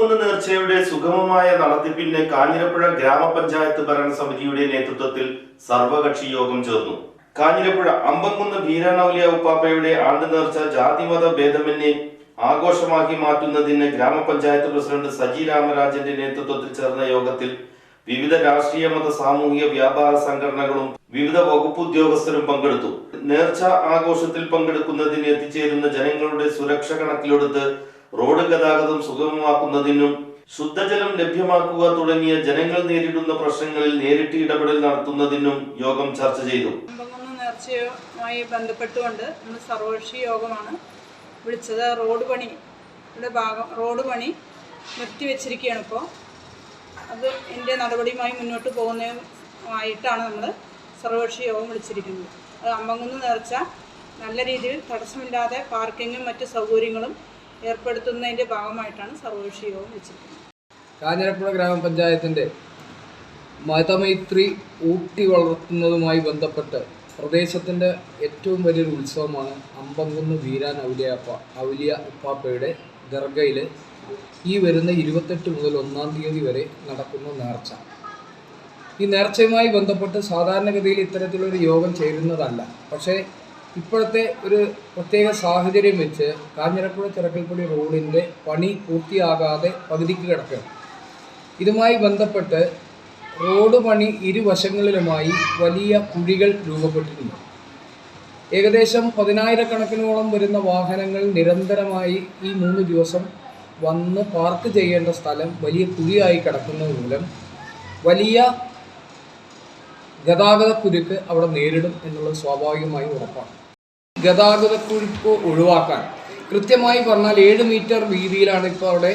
പതിനെട്ടിന് കാഞ്ഞിരപ്പുഴ ഗ്രാമപഞ്ചായത്ത് ഭരണസമിതിയുടെ നേതൃത്വത്തിൽ സർവകക്ഷി യോഗം ചേർന്നു. കാഞ്ഞിരപ്പുഴ അമ്പംകുന്ന് ഭീരാനൌലിയ ഉപ്പാപ്പയുടെ ആണ്ട് നേർച്ച ജാതിമത ഭേദമന്യേ ആഘോഷമാക്കി മാറ്റുന്നതിന് ഗ്രാമപഞ്ചായത്ത് പ്രസിഡന്റ് സജി രാമരാജന്റെ നേതൃത്വത്തിൽ ചേർന്ന യോഗത്തിൽ വിവിധ രാഷ്ട്രീയ മത സാമൂഹിക വ്യാപാര സംഘടനകളും വിവിധ വകുപ്പ് ഉദ്യോഗസ്ഥരും പങ്കെടുത്തു. നേർച്ച ആഘോഷത്തിൽ പങ്കെടുക്കുന്നതിന് എത്തിച്ചേരുന്ന ജനങ്ങളുടെ സുരക്ഷ കണക്കിലെടുത്ത് റോഡ് ഗതാഗതം സുഗമമാക്കുന്നതിനും ശുദ്ധജലം ലഭ്യമാക്കുക തുടങ്ങിയ ജനങ്ങൾ നേരിടുന്ന പ്രശ്നങ്ങളിൽ നേരിട്ട് ഇടപെടൽ നടത്തുന്നതിനും യോഗം ചർച്ച ചെയ്തു. നേർച്ചയുമായി ബന്ധപ്പെട്ടുകൊണ്ട് നമ്മൾ സർവകക്ഷി യോഗമാണ് വിളിച്ചത്. റോഡ് പണിയുടെ ഭാഗം റോഡ് പണി നിർത്തിവെച്ചിരിക്കുകയാണ് ഇപ്പോൾ. അത് എന്റെ നടപടിയുമായി മുന്നോട്ട് പോകുന്നതുമായിട്ടാണ് നമ്മൾ സർവകക്ഷി യോഗം വിളിച്ചിരിക്കുന്നത്. അത് അമ്പങ്കുന്ന് നേർച്ച നല്ല രീതിയിൽ തടസ്സമില്ലാതെ പാർക്കിങ്ങും മറ്റ് സൗകര്യങ്ങളും ഏർപ്പെടുത്തുന്നതിന്റെ ഭാഗമായിട്ടാണ് സർവകക്ഷി യോഗം വെച്ചിരിക്കുന്നത്. കാഞ്ഞിരപ്പുഴ ഗ്രാമപഞ്ചായത്തിന്റെ മതമൈത്രി ഊട്ടി വളർത്തുന്നതുമായി ബന്ധപ്പെട്ട് പ്രദേശത്തിന്റെ ഏറ്റവും വലിയൊരു ഉത്സവമാണ് അമ്പംകുന്ന് വീരാൻ ഔലിയപ്പ ഔലിയ ഉപ്പാപ്പയുടെ ദർഗയിൽ ഈ വരുന്ന ഇരുപത്തെട്ട് മുതൽ ഒന്നാം തീയതി വരെ നടക്കുന്ന നേർച്ച. ഈ നേർച്ചയുമായി ബന്ധപ്പെട്ട് സാധാരണഗതിയിൽ ഇത്തരത്തിലൊരു യോഗം ചേരുന്നതല്ല. പക്ഷേ ഇപ്പോഴത്തെ ഒരു പ്രത്യേക സാഹചര്യം വെച്ച് കാഞ്ഞിരപ്പുഴ ചിറക്കൽപ്പടി റോഡിന്റെ പണി പൂർത്തിയാകാതെ പകുതിക്ക് കിടക്കുകയാണ്. ഇതുമായി ബന്ധപ്പെട്ട് റോഡ് പണി ഇരുവശങ്ങളിലുമായി വലിയ കുഴികൾ രൂപപ്പെട്ടിട്ടുണ്ട്. ഏകദേശം പതിനായിരക്കണക്കിനോളം വരുന്ന വാഹനങ്ങൾ നിരന്തരമായി ഈ മൂന്ന് ദിവസം വന്ന് പാർക്ക് ചെയ്യേണ്ട സ്ഥലം വലിയ കുഴിയായി കിടക്കുന്നത് മൂലം വലിയ ഗതാഗതക്കുരുക്ക് അവിടെ നേരിടും എന്നുള്ളത് സ്വാഭാവികമായും ഉറപ്പാണ്. ഗതാഗതക്കുരുക്ക് ഒഴിവാക്കാൻ കൃത്യമായി പറഞ്ഞാൽ ഏഴ് മീറ്റർ വീതിയിലാണ് ഇപ്പോൾ അവിടെ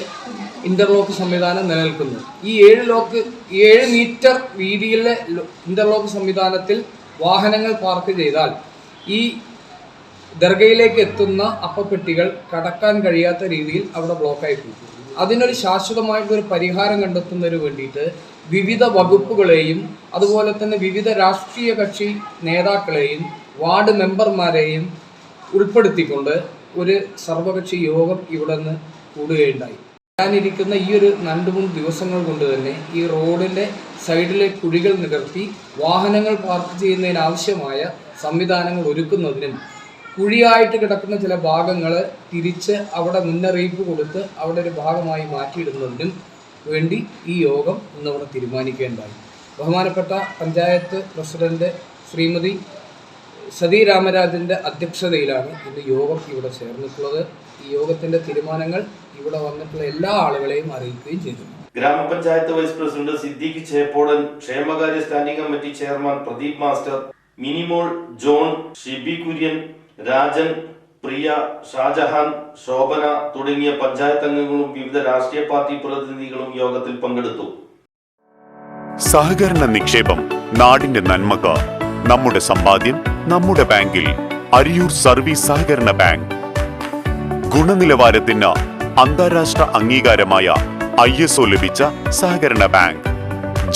ഇന്റർലോക്ക് സംവിധാനം നിലനിൽക്കുന്നത്. ഈ ഏഴ് ലോക്ക് ഏഴ് മീറ്റർ വീതിയിലെ ഇന്റർലോക്ക് സംവിധാനത്തിൽ വാഹനങ്ങൾ പാർക്ക് ചെയ്താൽ ഈ ദർഗയിലേക്ക് എത്തുന്ന അപ്പപ്പെട്ടികൾ കടക്കാൻ കഴിയാത്ത രീതിയിൽ അവിടെ ബ്ലോക്കായി പോകും. അതിനൊരു ശാശ്വതമായിട്ടൊരു പരിഹാരം കണ്ടെത്തുന്നതിന് വേണ്ടിയിട്ട് വിവിധ വകുപ്പുകളെയും അതുപോലെ തന്നെ വിവിധ രാഷ്ട്രീയ കക്ഷി നേതാക്കളെയും വാർഡ് മെമ്പർമാരെയും ഉൾപ്പെടുത്തിക്കൊണ്ട് ഒരു സർവകക്ഷി യോഗം ഇവിടെ നിന്ന് കൂടുകയുണ്ടായി. ഞാനിരിക്കുന്ന ഈ ഒരു രണ്ട് മൂന്ന് ദിവസങ്ങൾ കൊണ്ട് തന്നെ ഈ റോഡിന്റെ സൈഡിലെ കുഴികൾ നികർത്തി വാഹനങ്ങൾ പാർക്ക് ചെയ്യുന്നതിനാവശ്യമായ സംവിധാനങ്ങൾ ഒരുക്കുന്നതിനും കുഴിയായിട്ട് കിടക്കുന്ന ചില ഭാഗങ്ങൾ തിരിച്ച് അവിടെ മുന്നറിയിപ്പ് കൊടുത്ത് അവിടെ ഒരു ഭാഗമായി മാറ്റിയിടുന്നതിനും വേണ്ടി ഈ യോഗം ഇന്നവിടെ തീരുമാനിക്കേണ്ടതായി ബഹുമാനപ്പെട്ട പഞ്ചായത്ത് പ്രസിഡന്റ് ശ്രീമതി സതി രാമരാജന്റെ അധ്യക്ഷതയിലാണ് ഇന്ന് യോഗം ഇവിടെ ചേർന്നിട്ടുള്ളത്. ഈ യോഗത്തിന്റെ തീരുമാനങ്ങൾ ഇവിടെ വന്നിട്ടുള്ള എല്ലാ ആളുകളെയും അറിയിക്കുകയും ചെയ്തു. ഗ്രാമപഞ്ചായത്ത് വൈസ് പ്രസിഡന്റ് സിദ്ദീഖ് ചേപ്പോടൻ ക്ഷേമകാര്യ standing committee chairman Pradeep master Minimol John Shibi Kurian Rajan Priya Shajahan Shobhana തുടങ്ങിയ പഞ്ചായത്ത് അംഗങ്ങളും വിവിധ രാഷ്ട്രീയ പാർട്ടി പ്രതിനിധികളും യോഗത്തിൽ പങ്കെടുത്തു. സഹകരണ നിക്ഷേപം നാടിന്റെ നന്മക്ക് നമ്മുടെ സമ്പാദ്യം നമ്മുടെ ബാങ്കിൽ അരിയൂർ സർവീസ് സഹകരണ ബാങ്ക്. ഗുണനിലവാരത്തിന് അന്താരാഷ്ട്ര അംഗീകാരമായ ഐ എസ് ഒ ലഭിച്ച സഹകരണ ബാങ്ക്.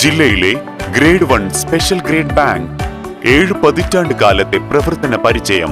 ജില്ലയിലെ grade one special grade bank. ഏഴ് പതിറ്റാണ്ട് കാലത്തെ പ്രവർത്തന പരിചയം